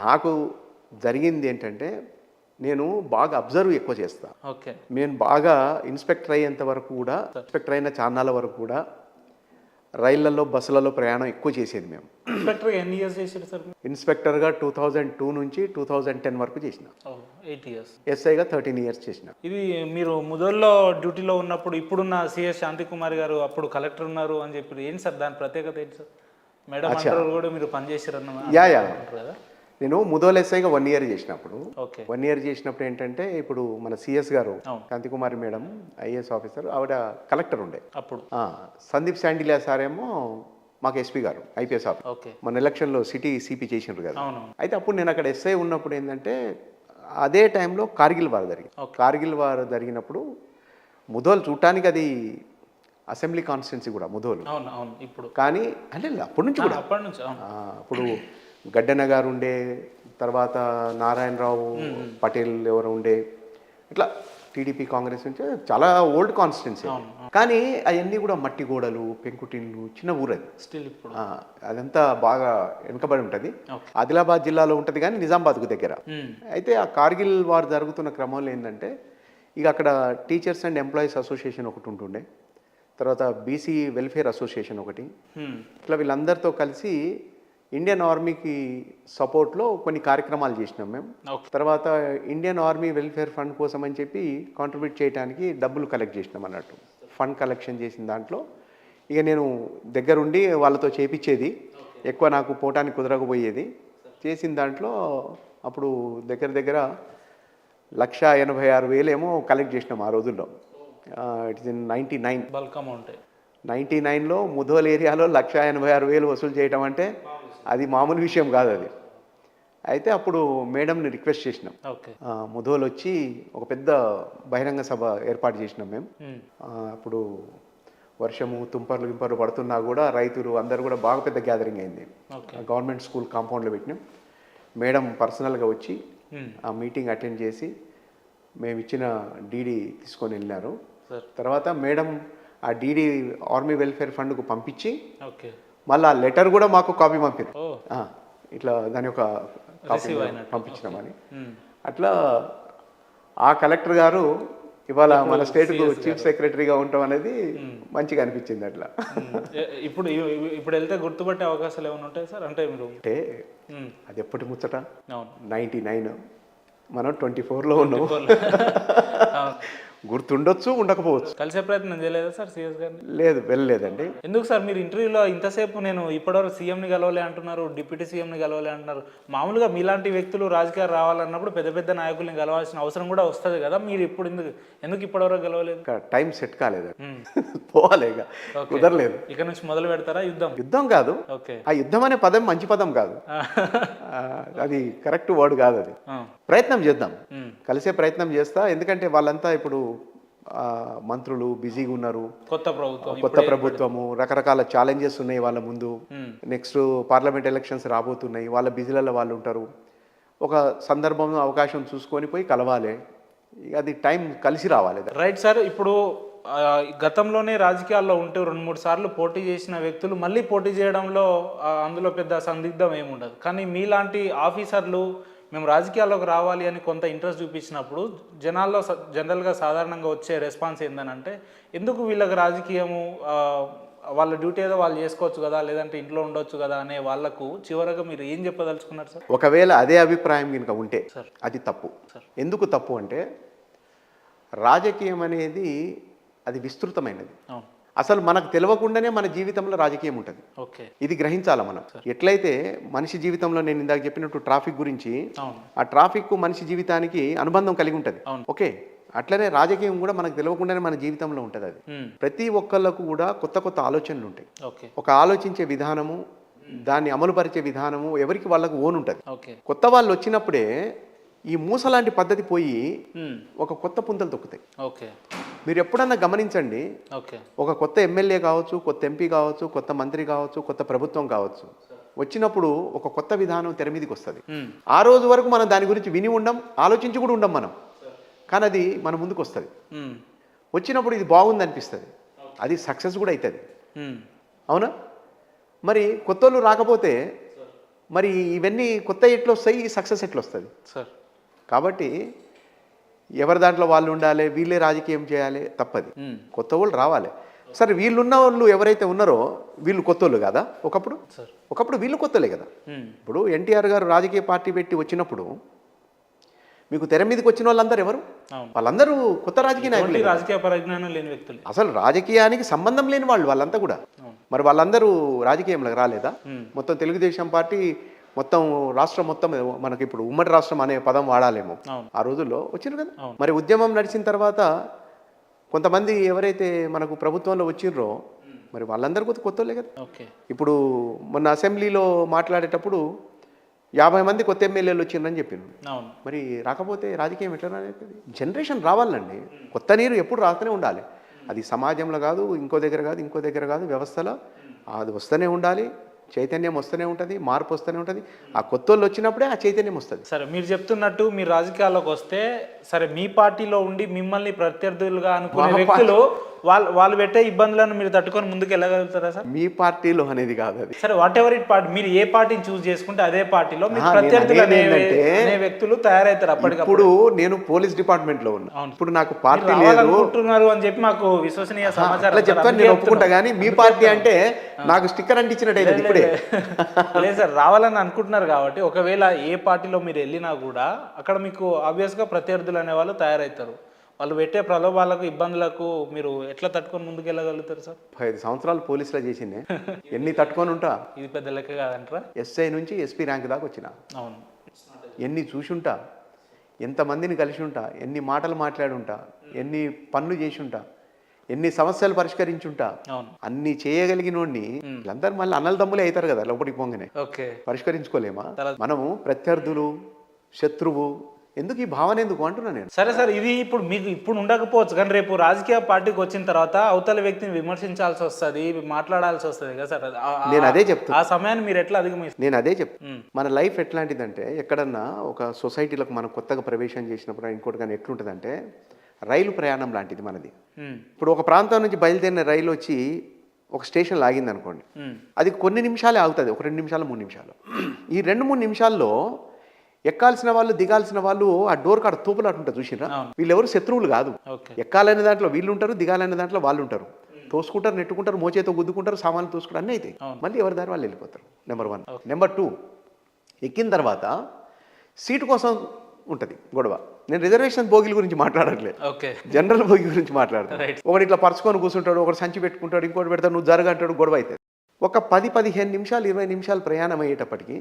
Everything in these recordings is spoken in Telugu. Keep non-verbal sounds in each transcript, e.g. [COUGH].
నాకు జరిగింది ఏంటంటే నేను బాగా అబ్జర్వ్ ఎక్కువ చేస్తా. ఓకే. నేను బాగా ఇన్స్పెక్టర్ అయ్యేంత వరకు కూడా ఇన్స్పెక్టర్ అయిన చాన్నాల వరకు కూడా రైళ్ళలో బస్సులలో ప్రయాణం ఎక్కువ చేసేది మేము. ఇన్స్పెక్టర్ ఎన్ని ఇయర్స్ చేశారు సార్? ఇన్స్పెక్టర్గా టూ థౌజండ్ టూ నుంచి టూ థౌజండ్ టెన్ వరకు చేసిన. Eight years. ఎస్ఐగా థర్టీన్ ఇయర్స్ చేసిన. ఇది మీరు ముదల్లో డ్యూటీలో ఉన్నప్పుడు ఇప్పుడున్న సిఎస్ శాంతికుమార్ గారు అప్పుడు కలెక్టర్ ఉన్నారు అని చెప్పి ఏంటి సార్ దాని ప్రత్యేకత ఏంటి సార్? మేడం కూడా మీరు పనిచేసారన్న యా యా. కదా? నేను ముదోల్ ఎస్ఐగా వన్ ఇయర్ చేసినప్పుడు వన్ ఇయర్ చేసినప్పుడు ఏంటంటే ఇప్పుడు మన సిఎస్ గారు. కాంతికుమారి మేడం ఐఏఎస్ ఆఫీసర్ ఆవిడ కలెక్టర్ ఉండే. అప్పుడు? సందీప్ శాండిలియా సార్ ఏమో మాకు ఎస్పీ గారు ఐపీఎస్ ఆఫీసర్ ఓకే. మన ఎలక్షన్లో సిటీ సిపి చేసిండ్రు కదా. అయితే అప్పుడు నేను అక్కడ ఎస్ఐ ఉన్నప్పుడు ఏంటంటే అదే టైంలో కార్గిల్ వార్ జరిగింది. కార్గిల్ వార్ జరిగినప్పుడు ముదోల్ చూడటానికి అది అసెంబ్లీ కాన్స్టిట్యున్సీ కూడా ముదోలు. ఇప్పుడు. కానీ అంటే అప్పటి నుంచి కూడా. అప్పటి నుంచి అవును. గడ్డన్న గారు ఉండే తర్వాత నారాయణరావు పటేల్ ఎవరు ఉండే ఇట్లా టీడీపీ కాంగ్రెస్ నుంచి చాలా ఓల్డ్ కాన్స్టిట్యున్సీ. కానీ అవన్నీ కూడా మట్టి గోడలు పెంకుటిన్లు చిన్న ఊరు అది. స్టిల్ ఇప్పుడు. అదంతా బాగా వెనుకబడి ఉంటుంది. ఆదిలాబాద్ జిల్లాలో ఉంటుంది కానీ నిజామాబాద్కు దగ్గర. అయితే ఆ కార్గిల్ వార్ జరుగుతున్న క్రమంలో ఏంటంటే ఇక అక్కడ టీచర్స్ అండ్ ఎంప్లాయీస్ అసోసియేషన్ ఒకటి ఉంటుండే. తర్వాత బీసీ వెల్ఫేర్ అసోసియేషన్ ఒకటి. ఇట్లా వీళ్ళందరితో కలిసి ఇండియన్ ఆర్మీకి సపోర్ట్లో కొన్ని కార్యక్రమాలు చేసినాం మేము. తర్వాత ఇండియన్ ఆర్మీ వెల్ఫేర్ ఫండ్ కోసం అని చెప్పి కాంట్రిబ్యూట్ చేయడానికి డబ్బులు కలెక్ట్ చేసినాం అన్నట్టు. ఫండ్ కలెక్షన్ చేసిన దాంట్లో. ఇక నేను దగ్గరుండి వాళ్ళతో చేపించేది. ఎక్కువ నాకు పోవటానికి కుదరకపోయేది. చేసిన దాంట్లో అప్పుడు దగ్గర దగ్గర లక్ష ఎనభై ఆరు వేలేమో కలెక్ట్ చేసినాం ఆ రోజుల్లో. It's in ninety nine bulk amount. Ninety నైన్లో ముధోల్ ఏరియాలో లక్ష ఎనభై ఆరు వేలు వసూలు చేయటం అంటే అది మామూలు విషయం కాదు అది. అయితే అప్పుడు మేడంని రిక్వెస్ట్ చేసినాం. ముధోల్ వచ్చి ఒక పెద్ద బహిరంగ సభ ఏర్పాటు చేసినాం మేము. అప్పుడు వర్షము తుంపర్లు గింపర్లు పడుతున్నా కూడా రైతులు అందరు కూడా బాగా పెద్ద గ్యాదరింగ్ అయింది. గవర్నమెంట్ స్కూల్ కాంపౌండ్లో పెట్టినాం. మేడం పర్సనల్గా వచ్చి. ఆ మీటింగ్ అటెండ్ చేసి మేము ఇచ్చిన డీడీ తీసుకొని వెళ్ళారు. సార్. తర్వాత మేడం ఆ డీడీ ఆర్మీ వెల్ఫేర్ ఫండ్కు పంపించి మళ్ళీ ఆ లెటర్ కూడా మాకు కాపీ పంపారు. ఆ, ఇట్లా దాని యొక్క కాపీ. పంపించినామని. అట్లా ఆ కలెక్టర్ గారు ఇవాళ మన స్టేట్కు చీఫ్ సెక్రటరీగా ఉండటం అనేది మంచిగా అనిపించింది అట్లా. ఇప్పుడు ఇప్పుడు వెళ్తే గుర్తుపట్టే అవకాశాలు ఏమైనా ఉంటాయి సార్? అంటే మీరు అంటే. అది ఎప్పటి ముచ్చట? అవును. Ninety nine. మనం ట్వంటీ ఫోర్లో ఉన్నాం. [LAUGHS] గుర్తుండొచ్చు ఉండకపోవచ్చు. కలిసే ప్రయత్నం చేయలేదా సార్ సిఎస్ గారిని? లేదు వెళ్ళలేదండి. ఎందుకు సార్ మీరు ఇంటర్వ్యూలో ఇంతసేపు నేను ఇప్పటివరకు సీఎంని కలవలే అంటున్నారు డిప్యూటీ సీఎంని కలవలే అంటున్నారు. మామూలుగా మీలాంటి వ్యక్తులు రాజకీయాలు రావాలన్నప్పుడు పెద్ద పెద్ద నాయకుల్ని కలవాల్సిన అవసరం కూడా వస్తుంది కదా. మీరు ఇప్పుడు ఎందుకు ఎందుకు ఇప్పటివరకు కలవలేదు? ఇంకా టైం సెట్ కాలేదు. [LAUGHS] పోవాలి. కుదరలేదు. ఇక నుంచి మొదలు పెడతారా యుద్ధం? యుద్ధం కాదు. ఓకే. ఆ యుద్ధం అనే పదం మంచి పదం కాదు. అది కరెక్ట్ వర్డ్ కాదు అది. ప్రయత్నం చేద్దాం. కలిసే ప్రయత్నం చేస్తా. ఎందుకంటే వాళ్ళంతా ఇప్పుడు మంత్రులు బిజీగా ఉన్నారు. కొత్త ప్రభుత్వం కొత్త ప్రభుత్వము రకరకాల ఛాలెంజెస్ ఉన్నాయి వాళ్ళ ముందు. నెక్స్ట్ పార్లమెంట్ ఎలక్షన్స్ రాబోతున్నాయి. వాళ్ళ బిజీలలో వాళ్ళు ఉంటారు. ఒక సందర్భం అవకాశం చూసుకొని పోయి కలవాలి. అది టైం కలిసి రావాలి. రైట్ సార్ ఇప్పుడు గతంలోనే రాజకీయాల్లో ఉంటూ రెండు మూడు సార్లు పోటీ చేసిన వ్యక్తులు మళ్ళీ పోటీ చేయడంలో అందులో పెద్ద సందిగ్ధం ఏముండదు. కానీ మీలాంటి ఆఫీసర్లు మేము రాజకీయాల్లోకి రావాలి అని కొంత ఇంట్రెస్ట్ చూపించినప్పుడు జనాల్లో జనరల్గా సాధారణంగా వచ్చే రెస్పాన్స్ ఏంటంటే ఎందుకు వీళ్ళకి రాజకీయము వాళ్ళ డ్యూటీ ఏదో వాళ్ళు చేసుకోవచ్చు కదా లేదంటే ఇంట్లో ఉండొచ్చు కదా అనే వాళ్ళకు చివరగా మీరు ఏం చెప్పదలుచుకున్నారు సార్ ఒకవేళ అదే అభిప్రాయం కనుక ఉంటే సార్. అది తప్పు సార్. ఎందుకు తప్పు అంటే రాజకీయం అనేది అది విస్తృతమైనది అవును అసలు మనకు తెలియకుండానే మన జీవితంలో రాజకీయం ఉంటుంది. ఓకే. ఇది గ్రహించాలి మనం? ఎట్లయితే మనిషి జీవితంలో నేను ఇందాక చెప్పినట్టు ట్రాఫిక్ గురించి ఆ ట్రాఫిక్ మనిషి జీవితానికి అనుబంధం కలిగి ఉంటుంది. ఓకే. అట్లనే రాజకీయం కూడా మనకు తెలియకుండానే మన జీవితంలో ఉంటుంది అది. ప్రతి ఒక్కళ్ళకు కూడా కొత్త కొత్త ఆలోచనలు ఉంటాయి. ఒక ఆలోచించే విధానము దాన్ని అమలుపరిచే విధానము ఎవరికి వాళ్ళకు ఓన్ ఉంటుంది. కొత్త వాళ్ళు వచ్చినప్పుడే ఈ మూస లాంటి పద్ధతి పోయి. ఒక కొత్త పుంతలు తొక్కుతాయి. ఓకే. మీరు ఎప్పుడన్నా గమనించండి ఓకే. ఒక కొత్త ఎమ్మెల్యే కావచ్చు కొత్త ఎంపీ కావచ్చు కొత్త మంత్రి కావచ్చు కొత్త ప్రభుత్వం కావచ్చు. వచ్చినప్పుడు ఒక కొత్త విధానం తెర మీదకి వస్తుంది. ఆ రోజు వరకు మనం దాని గురించి విని ఉండం ఆలోచించి కూడా ఉండం మనం. కానీ అది మన ముందుకు వస్తుంది. వచ్చినప్పుడు ఇది బాగుంది అనిపిస్తుంది. అది సక్సెస్ కూడా అవుతుంది. అవునా? మరి కొత్తోళ్ళు రాకపోతే మరి ఇవన్నీ కొత్త ఎట్లా వస్తాయి సక్సెస్ ఎట్లా వస్తుంది సార్. కాబట్టి ఎవరి దాంట్లో వాళ్ళు ఉండాలి వీళ్ళే రాజకీయం చేయాలి తప్పది. కొత్త వాళ్ళు రావాలి సరే వీళ్ళున్న వాళ్ళు ఎవరైతే ఉన్నారో వీళ్ళు కొత్త వాళ్ళు కదా ఒకప్పుడు ఒకప్పుడు వీళ్ళు కొత్తలే కదా. ఇప్పుడు ఎన్టీఆర్ గారు రాజకీయ పార్టీ పెట్టి వచ్చినప్పుడు మీకు తెర మీదకి వచ్చిన వాళ్ళందరూ ఎవరు వాళ్ళందరూ కొత్త రాజకీయ నాయకులే. రాజకీయ పరిజ్ఞానం లేని వ్యక్తులు అసలు రాజకీయానికి సంబంధం లేని వాళ్ళు వాళ్ళంతా కూడా. మరి వాళ్ళందరూ రాజకీయంలోకి రాలేదా. మొత్తం తెలుగుదేశం పార్టీ మొత్తం రాష్ట్రం మొత్తం మనకి ఇప్పుడు ఉమ్మడి రాష్ట్రం అనే పదం వాడాలేమో. ఆ రోజుల్లో వచ్చింది కదా. మరి ఉద్యమం నడిచిన తర్వాత కొంతమంది ఎవరైతే మనకు ప్రభుత్వంలో వచ్చిండ్రో మరి వాళ్ళందరూ కొత్త కొత్తలే కదా? ఇప్పుడు మొన్న అసెంబ్లీలో మాట్లాడేటప్పుడు యాభై మంది కొత్త ఎమ్మెల్యేలు వచ్చిండ్రని చెప్పిండ్రు అవును. మరి రాకపోతే రాజకీయం ఎట్లా రానేది? జనరేషన్ రావాలండి. కొత్త నీరు ఎప్పుడు రాస్తూనే ఉండాలి. అది సమాజంలో కాదు ఇంకో దగ్గర కాదు ఇంకో దగ్గర కాదు వ్యవస్థలో అది వస్తూనే ఉండాలి. చైతన్యం వస్తూనే ఉంటుంది మార్పు వస్తూనే ఉంటుంది. ఆ కొత్త వచ్చినప్పుడే ఆ చైతన్యం వస్తుంది. సరే మీరు చెప్తున్నట్టు మీరు రాజకీయాల్లోకి వస్తే సరే మీ పార్టీలో ఉండి మిమ్మల్ని ప్రత్యర్థులుగా అనుకునే వ్యక్తులు వాళ్ళు వాళ్ళు పెట్టే ఇబ్బందులను మీరు తట్టుకొని ముందుకు వెళ్ళగలుగుతారా సార్? మీ పార్టీలో అనేది కాదు అది. సరే వాట్ ఎవర్ ఇట్ పార్టీ మీరు ఏ పార్టీని చూస్ చేసుకుంటే అదే పార్టీలో నేను ప్రత్యర్థులు అనే వ్యక్తులు తయారవుతారు అప్పటికప్పుడు. ఇప్పుడు నేను పోలీస్ డిపార్ట్మెంట్లో ఉన్నా. ఇప్పుడు నాకు పార్టీ లేదు. రావాలనుకుంటున్నారు అని చెప్పి మాకు విశ్వసనీయ సమాచారం అట్లా చెప్తాను నేను ఒప్పుకుంటా. కానీ మీ పార్టీ అంటే నాకు స్టిక్కర్ అంటించినట్టు అయింది ఇప్పుడే. లేదు సార్ రావాలని అనుకుంటున్నారు కాబట్టి ఒకవేళ ఏ పార్టీలో మీరు వెళ్ళినా కూడా అక్కడ మీకు obvious గా ప్రత్యర్థులు అనే వాళ్ళు తయారవుతారు. వాళ్ళు పెట్టే ప్రలోభాలకు ఇబ్బందులకు మీరు ఎట్లా తట్టుకొని ముందుకు వెళ్ళగలుగుతారు సార్ ఐదు సంవత్సరాలు పోలీసులో చేసిందే ఎన్ని తట్టుకొని ఉంటా? ఇది పెద్ద లెక్క కాదంటారా. ఎస్ఐ నుంచి ఎస్పీ ర్యాంక్ దాకా వచ్చిన. అవును. ఎన్ని చూసుంటా? ఎంతమందిని కలిసి ఉంటా? ఎన్ని మాటలు మాట్లాడి ఉంటా ఎన్ని పనులు చేసి ఉంటా ఎన్ని సమస్యలు పరిష్కరించుంటా? అన్ని చేయగలిగినోడిని వీళ్ళందరూ మళ్ళీ అన్నల తమ్ములే అవుతారు కదా లోపలికి పోగానే. ఓకే. పరిష్కరించుకోలేమా? మనము ప్రత్యర్థులు శత్రువు ఎందుకు ఈ భావన ఎందుకు అంటున్నా నేను? సరే సార్ ఇది ఇప్పుడు మీకు ఇప్పుడు ఉండకపోవచ్చు. కానీ రేపు రాజకీయ పార్టీకి వచ్చిన తర్వాత అవతల వ్యక్తిని విమర్శించాల్సి వస్తుంది మాట్లాడాల్సి వస్తుంది కదా సార్? నేను అదే చెప్తున్నా. ఆ సమయాన్ని మీరు ఎట్లా అధిగమిస్తారు? నేను అదే చెప్తాను. మన లైఫ్ ఎట్లాంటిదంటే ఎక్కడన్నా ఒక సొసైటీలోకి మనం కొత్తగా ప్రవేశం చేసినప్పుడు ఇంకోటి కానీ ఎట్లుంటుందంటే రైలు ప్రయాణం లాంటిది మనది. ఇప్పుడు ఒక ప్రాంతం నుంచి బయలుదేరిన రైలు వచ్చి ఒక స్టేషన్ లాగింది అనుకోండి అది కొన్ని నిమిషాలే ఆగుతుంది ఒక రెండు నిమిషాలు మూడు నిమిషాలు. ఈ రెండు మూడు నిమిషాల్లో ఎక్కాల్సిన వాళ్ళు దిగాల్సిన వాళ్ళు ఆ డోర్ కాడ తూపులాట ఉంటుంది చూసిరా అవును. వీళ్ళెవరు శత్రువులు కాదు. ఎక్కాలనే దాంట్లో వీళ్ళు ఉంటారు దిగాలనే దాంట్లో వాళ్ళు ఉంటారు తోసుకుంటారు నెట్టుకుంటారు మోచేతో గుద్దుకుంటారు సామాన్లు తోసుకుంటారు అన్నీ అయితే. మళ్ళీ ఎవరి దారి వాళ్ళు వెళ్ళిపోతారు నెంబర్ వన్ నెంబర్ టూ ఎక్కిన తర్వాత సీటు కోసం ఉంటుంది గొడవ. నేను రిజర్వేషన్ బోగిల గురించి మాట్లాడట్లేదు. జనరల్ బోగి గురించి మాట్లాడతాను. ఒకటి ఇట్లా పరుచుకొని కూర్చుంటాడు ఒకటి సంచి పెట్టుకుంటాడు ఇంకోటి పెడతాడు నువ్వు జరగంటాడు గొడవ అవుతుంది. ఒక పది పదిహేను నిమిషాలు ఇరవై నిమిషాలు ప్రయాణం అయ్యేటప్పటికి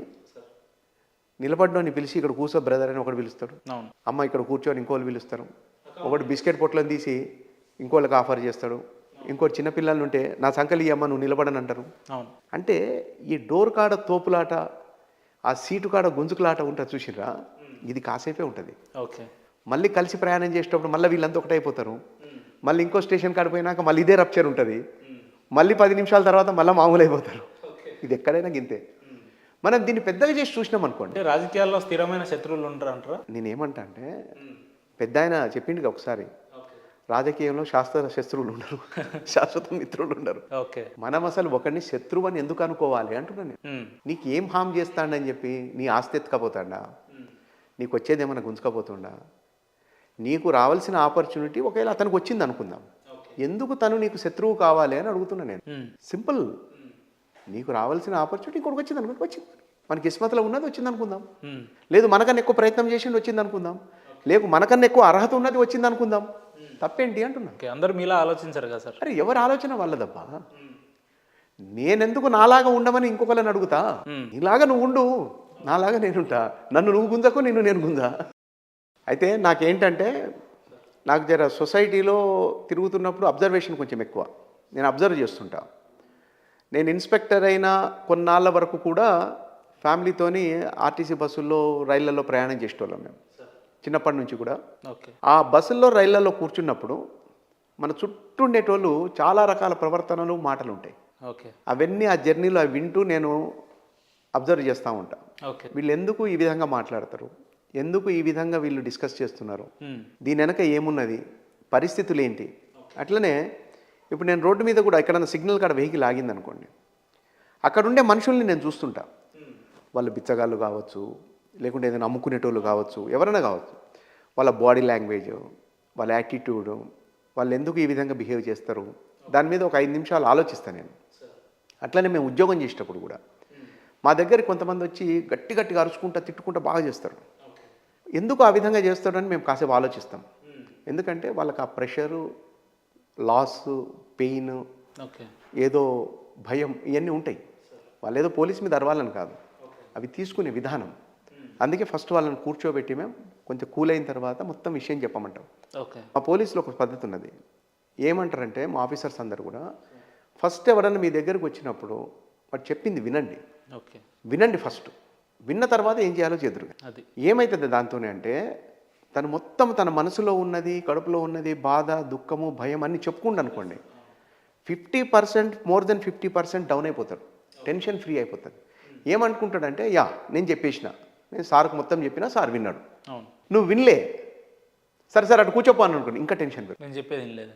నిలబడ్డోని పిలిచి ఇక్కడ కూర్చో బ్రదర్ అని ఒకటి పిలుస్తాడు. అమ్మ ఇక్కడ కూర్చొని ఇంకోళ్ళు పిలుస్తారు. ఒకటి బిస్కెట్ పొట్లను తీసి ఇంకోళ్ళకి ఆఫర్ చేస్తాడు. ఇంకోటి చిన్నపిల్లలు ఉంటే నా సంకలి అమ్మ నువ్వు నిలబడని అంటారు. అంటే ఈ డోర్ కాడ తోపులాట ఆ సీటు కాడ గుంజుకులాట ఉంటుంది చూసిరా ఇది కాసేపే ఉంటుంది. ఓకే. మళ్ళీ కలిసి ప్రయాణం చేసేటప్పుడు మళ్ళీ వీళ్ళంతా ఒకటైపోతారు మళ్ళీ ఇంకో స్టేషన్ కాడిపోయినాక మళ్ళీ ఇదే రప్చర్ ఉంటుంది. మళ్ళీ పది నిమిషాల తర్వాత మళ్ళీ మామూలు అయిపోతారు ఇది ఎక్కడైనా గింతే. మనం దీన్ని పెద్దగా చేసి చూసినాం అనుకోండి. రాజకీయాల్లో స్థిరమైన శత్రువులు ఉంటారు అంటారా? నేనేమంటా అంటే పెద్ద ఆయన చెప్పిండు ఒకసారి. రాజకీయంలో శాస్త్ర శత్రువులు ఉండరు. [LAUGHS] శాశ్వత మిత్రులు ఉండరు. మనం అసలు ఒకరిని శత్రువు అని ఎందుకు అనుకోవాలి అంటున్నాను నీకు ఏం హామ్ చేస్తాడని చెప్పి నీ ఆస్తి ఎత్తుకపోతాడా? నీకు వచ్చేది ఏమైనా గుంజుకపోతుండా? నీకు రావాల్సిన ఆపర్చునిటీ ఒకవేళ అతనికి వచ్చింది అనుకుందాం. ఎందుకు తను నీకు శత్రువు కావాలి అని అడుగుతున్నా నేను. సింపుల్. నీకు రావాల్సిన ఆపర్చునిటీ ఇంకోటి వచ్చింది అనుకుంటే వచ్చింది. మనకి కిస్మత్లో ఉన్నది వచ్చింది అనుకుందాం. లేదు మనకన్నా ఎక్కువ ప్రయత్నం చేసిండు వచ్చింది అనుకుందాం. లేదు మనకన్నా ఎక్కువ అర్హత ఉన్నది వచ్చింది అనుకుందాం. తప్పేంటి అంటున్నా? ఓకే అందరు మీలా ఆలోచించారు కదా సార్? అరే ఎవరి ఆలోచన వాళ్ళదబ్బా? నేనెందుకు నాలాగా ఉండమని ఇంకొకరిని అడుగుతా. నీలాగా నువ్వు ఉండు. నాలాగా నేనుంటా. నన్ను నువ్వు గుంజకు నిన్ను నేను గుంజా. అయితే నాకేంటంటే నాకు జర సొసైటీలో తిరుగుతున్నప్పుడు అబ్జర్వేషన్ కొంచెం ఎక్కువ. నేను అబ్జర్వ్ చేస్తుంటా. నేను ఇన్స్పెక్టర్ అయిన కొన్నాళ్ళ వరకు కూడా ఫ్యామిలీతోని ఆర్టీసీ బస్సుల్లో రైళ్ళలో ప్రయాణం చేసేటోళ్ళం మేము. చిన్నప్పటి నుంచి కూడా. ఆ బస్సుల్లో రైళ్ళలో కూర్చున్నప్పుడు మన చుట్టూ ఉండేటోళ్ళు చాలా రకాల ప్రవర్తనలు మాటలు ఉంటాయి. ఓకే. అవన్నీ ఆ జర్నీలో అవి వింటూ నేను అబ్జర్వ్ చేస్తూ ఉంటా. వీళ్ళు ఎందుకు ఈ విధంగా మాట్లాడతారు? ఎందుకు ఈ విధంగా వీళ్ళు డిస్కస్ చేస్తున్నారు? దీని వెనక ఏమున్నది? పరిస్థితులు ఏంటి? అట్లనే ఇప్పుడు నేను రోడ్డు మీద కూడా ఎక్కడన్నా సిగ్నల్ కాడ వెహికల్ ఆగింది అనుకోండి అక్కడ ఉండే మనుషుల్ని నేను చూస్తుంటా. వాళ్ళు బిచ్చగాళ్ళు కావచ్చు లేకుంటే ఏదైనా అమ్ముకునేటోళ్ళు కావచ్చు ఎవరైనా కావచ్చు. వాళ్ళ బాడీ లాంగ్వేజ్ వాళ్ళ యాటిట్యూడ్ వాళ్ళు ఎందుకు ఈ విధంగా బిహేవ్ చేస్తారు? దాని మీద ఒక ఐదు నిమిషాలు ఆలోచిస్తాను నేను. అట్లనే మేము ఉద్యోగం చేసేటప్పుడు కూడా. మా దగ్గర కొంతమంది వచ్చి గట్టి గట్టిగా అరుచుకుంటా తిట్టుకుంటా బాగా చేస్తారు. ఎందుకు ఆ విధంగా చేస్తాడని మేము కాసేపు ఆలోచిస్తాం. ఎందుకంటే వాళ్ళకి ఆ ప్రెషరు లాస్ పెయిన్ ఏదో భయం ఇవన్నీ ఉంటాయి. వాళ్ళు ఏదో పోలీస్ మీద అరవాలని కాదు. అవి తీసుకునే విధానం. అందుకే ఫస్ట్ వాళ్ళని కూర్చోబెట్టి మేము కొంచెం కూల్ అయిన తర్వాత మొత్తం విషయం చెప్పమంటాం. మా పోలీసులో ఒక పద్ధతి ఉన్నది. ఏమంటారంటే మా ఆఫీసర్స్ అందరు కూడా ఫస్ట్ ఎవరన్నా మీ దగ్గరకు వచ్చినప్పుడు వాడు చెప్పింది వినండి. వినండి ఫస్ట్. విన్న తర్వాత ఏం చేయాలో చేదురు ఏమవుతుంది దాంతోనే అంటే తను మొత్తం తన మనసులో ఉన్నది కడుపులో ఉన్నది బాధ దుఃఖము భయం అన్ని చెప్పుకుండు అనుకోండి. Fifty percent more than fifty percent down అయిపోతాడు. టెన్షన్ ఫ్రీ అయిపోతుంది ఏమనుకుంటాడంటే యా నేను చెప్పేసిన. నేను సార్కు మొత్తం చెప్పినా సార్ విన్నాడు. నువ్వు వినలే. సరే సరే అటు కూర్చోపో అని అనుకోండి ఇంకా టెన్షన్ నేను చెప్పేది లేదండి